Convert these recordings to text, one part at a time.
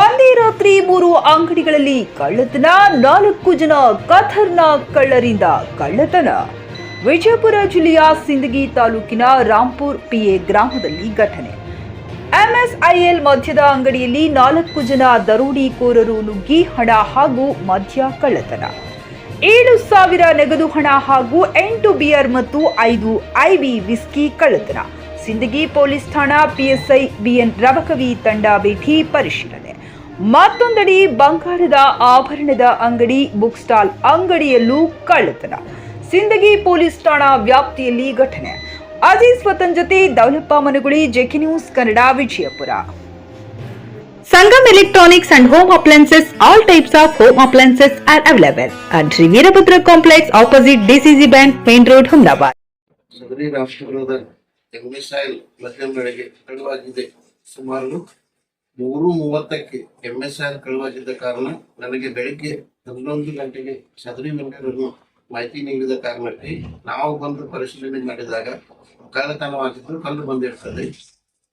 ಒಂದೇ ರಾತ್ರಿ ಮೂರು ಅಂಗಡಿಗಳಲ್ಲಿ ಕಳ್ಳತನ, ನಾಲ್ಕು ಜನ ಕಥರ್ನ ಕಳ್ಳರಿಂದ ಕಳ್ಳತನ. ವಿಜಯಪುರ ಜಿಲ್ಲೆಯ ಸಿಂದಗಿ ತಾಲೂಕಿನ ರಾಂಪುರ್ ಪಿಎ ಗ್ರಾಮದಲ್ಲಿ ಘಟನೆ. ಎಂಎಸ್ಐಎಲ್ ಮದ್ಯದ ಅಂಗಡಿಯಲ್ಲಿ ನಾಲ್ಕು ಜನ ದರೋಡಿಕೋರರು ನುಗ್ಗಿ ಹಣ ಹಾಗೂ ಮದ್ಯ ಕಳ್ಳತನ. ಏಳು ಸಾವಿರ ನಗದು ಹಣ ಹಾಗೂ ಎಂಟು ಬಿಯರ್ ಮತ್ತು ಐದು ಐವಿ ವಿಸ್ಕಿ ಕಳ್ಳತನ. ಸಿಂದಗಿ ಪೊಲೀಸ್ ಠಾಣಾ ಪಿಎಸ್ಐ ಬಿಎನ್ ರವಕವಿ ತಂಡ ಭೇಟಿ ಪರಿಶೀಲನೆ. ಮತ್ತೊಂದೆಡೆ ಬಂಗಾರದ ಆಭರಣದ ಅಂಗಡಿ ಬುಕ್ ಸ್ಟಾಲ್ ಅಂಗಡಿಯಲ್ಲೂ ಕಳ್ಳತನ ಸಿಂದಗಿ ಪೊಲೀಸ್ ಠಾಣಾ ವ್ಯಾಪ್ತಿಯಲ್ಲಿ ಘಟನೆ ಅಜಿತ್ ಸ್ವತನ್ ಜೊತೆ Daulappa Managuli JK news Kannada Vijayapura Sangam electronics and home appliances all types of home appliances are available and Shri Veerabhadra complex opposite DCC bank main road Humnabad Sudhir ರಾಷ್ಟ್ರಪ್ರೋದರ್ ಎಗ್ಮಿಸೈಲ್ ಮಧ್ಯಮಗಳಿಗೆ ಕಡುವಾಗಿದೆ ಸುಮಾರು ಮೂರು ಮೂವತ್ತಕ್ಕೆ ಎಂಎಸ್ಐಲ್ ಕಳುವಾಗಿದ್ದ ಕಾರಣ ನನಗೆ ಬೆಳಿಗ್ಗೆ ಹನ್ನೊಂದು ಗಂಟೆಗೆ ಸದರಿ ಮಂಡಳಿಯನ್ನು ಮಾಹಿತಿ ನೀಡಿದ ಕಾರಣಕ್ಕೆ ನಾವು ಬಂದು ಪರಿಶೀಲನೆ ಮಾಡಿದಾಗ ಕಳ್ಳತನವಾಗಿದ್ದು ಕಂಡು ಬಂದಿರ್ತದೆ.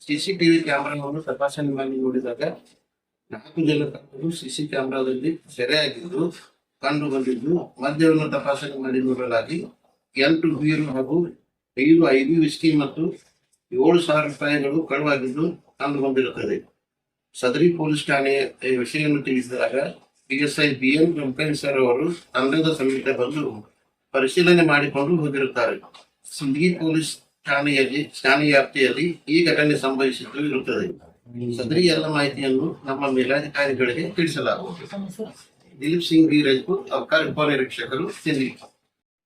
ಸಿಸಿಟಿವಿ ಕ್ಯಾಮೆರಾವನ್ನು ತಪಾಸಣೆ ಮಾಡಿ ನೋಡಿದಾಗ ನಾಲ್ಕು ಜನ ಕಳ್ಳರು ಸಿಸಿ ಕ್ಯಾಮೆರಾದಲ್ಲಿ ಸೆರೆಯಾಗಿದ್ದು ಕಂಡು ಬಂದಿದ್ದು. ಮದ್ಯವನ್ನು ತಪಾಸಣೆ ಮಾಡಿ ನೋಡಲಾಗಿ ಎಂಟು ಬೀರು ಹಾಗೂ ಐದು ಐದು ವಿಸ್ಕಿ ಮತ್ತು ಏಳು ಸಾವಿರ ರೂಪಾಯಿಗಳು ಕಳುವಾಗಿದ್ದು ಕಂಡು ಬಂದಿರುತ್ತದೆ. ಸದರಿ ಪೊಲೀಸ್ ಠಾಣೆಯ ಈ ವಿಷಯವನ್ನು ತಿಳಿಸಿದಾಗ PSI B N Venkatesh sir ಅವರು ತಂಡದ ಸಮೇತ ಬಂದು ಪರಿಶೀಲನೆ ಮಾಡಿಕೊಂಡು ಹೋಗಿರುತ್ತಾರೆ. ಸಿಂದಗಿ ಪೊಲೀಸ್ ಠಾಣೆಯಲ್ಲಿ, ಠಾಣೆ ವ್ಯಾಪ್ತಿಯಲ್ಲಿ ಈ ಘಟನೆ ಸಂಭವಿಸಿದ್ದು ಇರುತ್ತದೆ. ಸದರಿ ಎಲ್ಲ ಮಾಹಿತಿಯನ್ನು ನಮ್ಮ ಮೇಲಾಧಿಕಾರಿಗಳಿಗೆ ತಿಳಿಸಲಾಗುವುದು. ದಿಲೀಪ್ ಸಿಂಗ್ ಬಿ ರಜಪೂತ್ ಅಬಕಾರಿ ಉಪನಿರೀಕ್ಷಕರು ಸಿಂದಗಿ